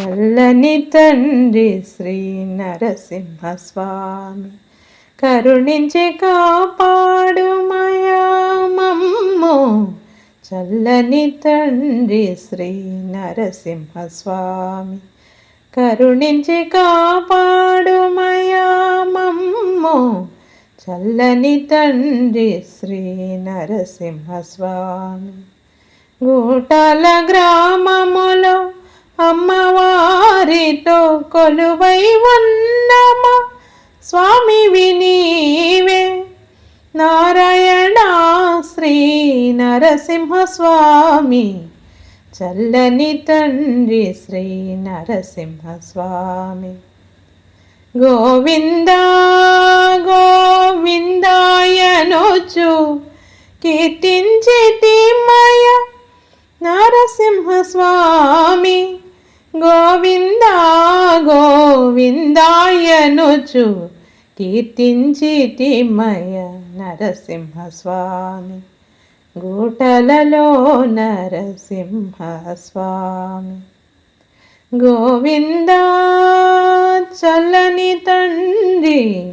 చల్లని తండ్రి శ్రీ నరసింహస్వామి. కరుణించి కాపాడు మమ్ము చల్లని తండ్రి శ్రీ నరసింహస్వామి. కరుణించి కాపాడు మమ్ము చల్లని తండ్రి శ్రీ నరసింహస్వామి. గూటాల గ్రామములో అమ్మవారితో కొలువై ఉన్నమా? స్వామి వినీవే. నారాయణ శ్రీ నరసింహస్వామి చల్లని తండ్రి శ్రీ నరసింహస్వామి. గోవింద గోవిందాయనొచ్చు కీర్తించేటి మయ నరసింహస్వామి. గోవింద గోవిందాయనుచు. కీర్తించితి మయ నరసింహస్వామి. గూటలలో నరసింహస్వామి. గోవింద చల్లని తండ్రి.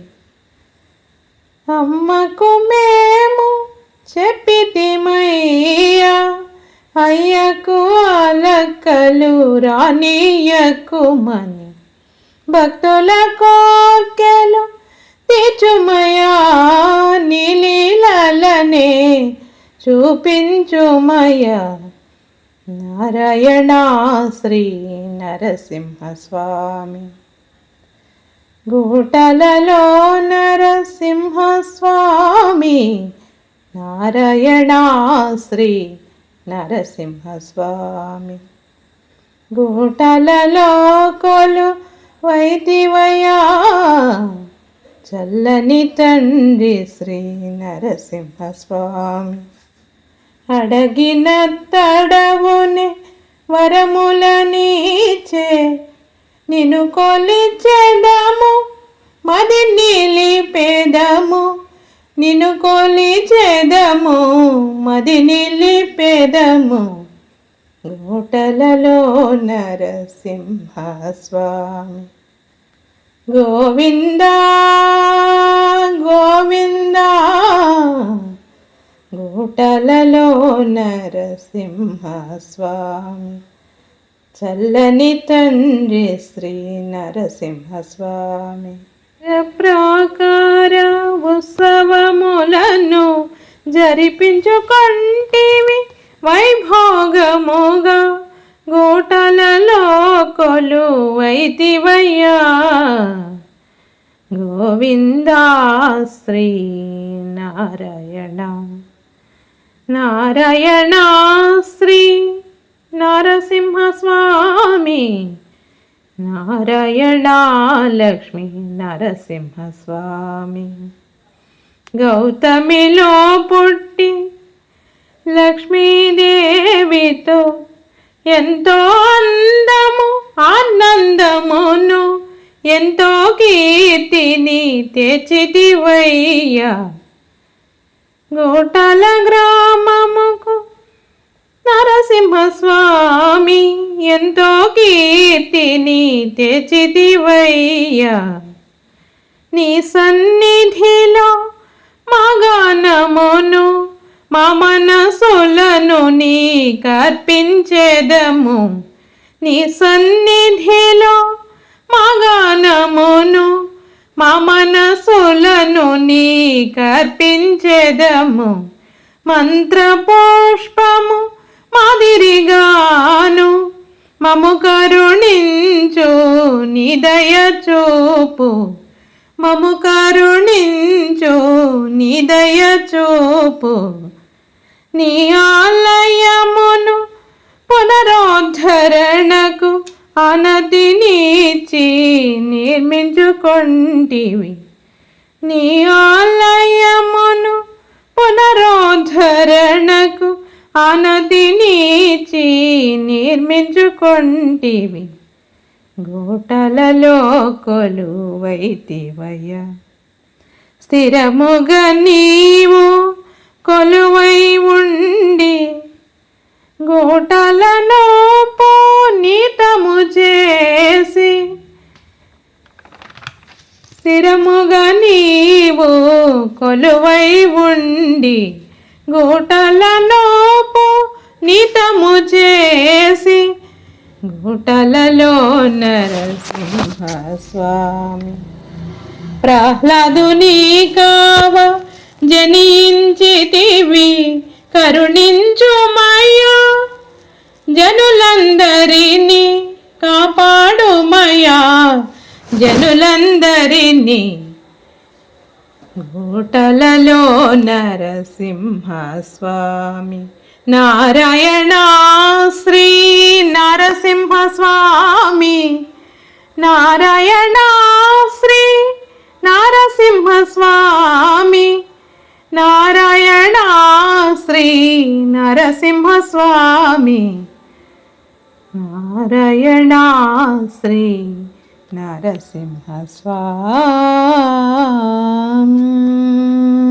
అమ్మకు మేము చెప్పితిమయ్యా అయ్యకు అలక్కలు రానియకుమని భక్తుల కోర్కెలు తీర్చుమయా నీలీలనే చూపించుమయ. నారాయణ శ్రీ నరసింహస్వామి. గూటలలో నరసింహస్వామి. నారాయణ శ్రీ నరసింహస్వామి. గూటలలో కొలు వైదివయా చల్లని తండ్రి శ్రీ నరసింహస్వామి. అడగిన తడవుని వరములనీచే నిన్ను కొలిచెదము మది నిలిపేదము నిన్ను కొలిచెదము మది నిలిపేదము గోటలలో నరసింహస్వామి. గోవింద గోవింద. గోటలలో నరసింహస్వామి. చల్లని తండ్రి శ్రీ నరసింహస్వామి. ప్రాకార ఉత్సవములను జరిపించుకొంటివి వైభోగముగా. గోటలలో కొలువైతివయ్యా. గోవిందా శ్రీ నారాయణ. నారాయణ శ్రీ నరసింహస్వామి. నారాయణ లక్ష్మీ నరసింహస్వామి. గౌతమిలో పుట్టి లక్ష్మీదేవితో ఎంతో అందము ఆనందమును ఎంతో కీర్తిని తెచ్చితివయ్యా. గోటల గ్రామముకు నరసింహస్వామి ఎంతో కీర్తిని తెచ్చితివయ్యా నీ సన్నిధిలో మగానమును మా మనసులను నీ కర్పించేదము. నీ సన్నిధిలో మగానమును మా మనసులను నీ కర్పించేదము. మంత్రపుష్పము మాదిరిగా మము కరుణించు నిదయ చూపు. మము కరుణించు నిదయ చూపు. నీ ఆలయమును పునరుద్ధరణకు అనతినిచ్చి నిర్మించుకొంటివి. నీ ఆలయమును పునరుద్ధరణ ఆనదినిచి నిర్మించుకొంటివి. గోటలలో కొలువైతివయ స్థిరముగ నీవు కొలువై ఉండి గోటలలో పోనీతము చేసి స్థిరముగా నీవు కొలువై ఉండి గోటలలో గుటలలో నరసింహస్వామి. ప్రహ్లాదుని కావ జనించితివి కరుణించుమయ్యా. జనులందరినీ కాపాడుమయ్యా. జనులందరినీ గూటలలో నరసింహస్వామి. నారాయణ శ్రీ నరసింహస్వామి. నారాయణ శ్రీ నరసింహస్వామి. నారాయణ శ్రీ నరసింహస్వామి. నారాయణ శ్రీ నరసింహస్వామి.